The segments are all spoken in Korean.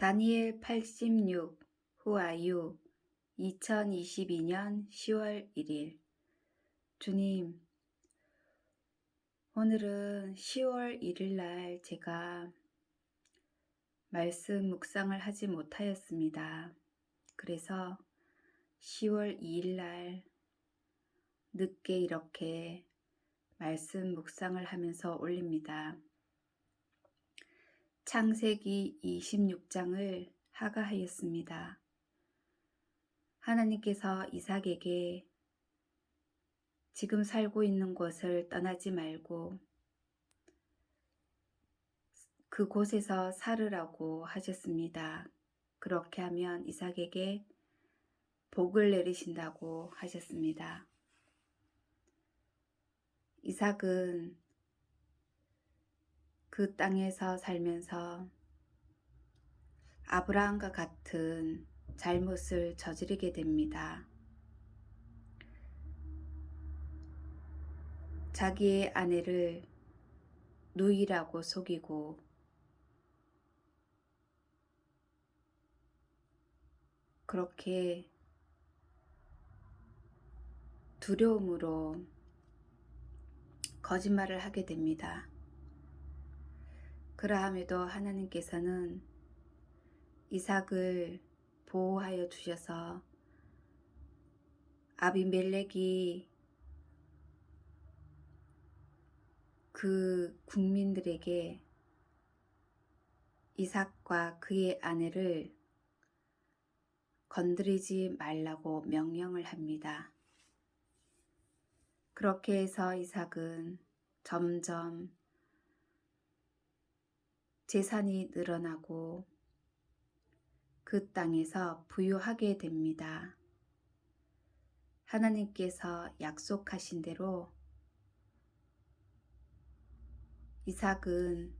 다니엘 86 후아유 2022년 10월 1일 주님 오늘은 10월 1일 날 제가 말씀 묵상을 하지 못하였습니다. 그래서 10월 2일 날 늦게 이렇게 말씀 묵상을 하면서 올립니다. 창세기 26장을 하가하였습니다. 하나님께서 이삭에게 지금 살고 있는 곳을 떠나지 말고 그곳에서 살으라고 하셨습니다. 그렇게 하면 이삭에게 복을 내리신다고 하셨습니다. 이삭은 그 땅에서 살면서 아브라함과 같은 잘못을 저지르게 됩니다. 자기의 아내를 누이라고 속이고 그렇게 두려움으로 거짓말을 하게 됩니다. 그러함에도 하나님께서는 이삭을 보호하여 주셔서 아비멜렉이 그 국민들에게 이삭과 그의 아내를 건드리지 말라고 명령을 합니다. 그렇게 해서 이삭은 점점 재산이 늘어나고 그 땅에서 부유하게 됩니다. 하나님께서 약속하신 대로 이삭은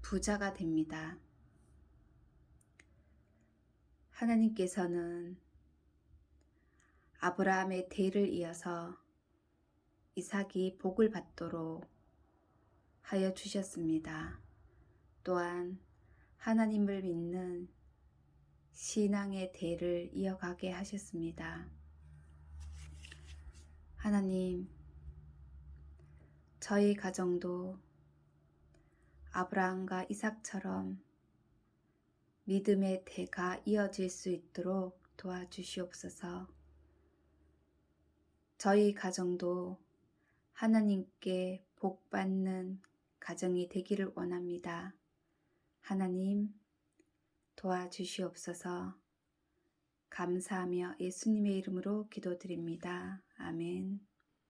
부자가 됩니다. 하나님께서는 아브라함의 대를 이어서 이삭이 복을 받도록 하여 주셨습니다. 또한 하나님을 믿는 신앙의 대를 이어가게 하셨습니다. 하나님, 저희 가정도 아브라함과 이삭처럼 믿음의 대가 이어질 수 있도록 도와주시옵소서. 저희 가정도 하나님께 복 받는 가정이 되기를 원합니다. 하나님 도와주시옵소서 감사하며 예수님의 이름으로 기도드립니다. 아멘.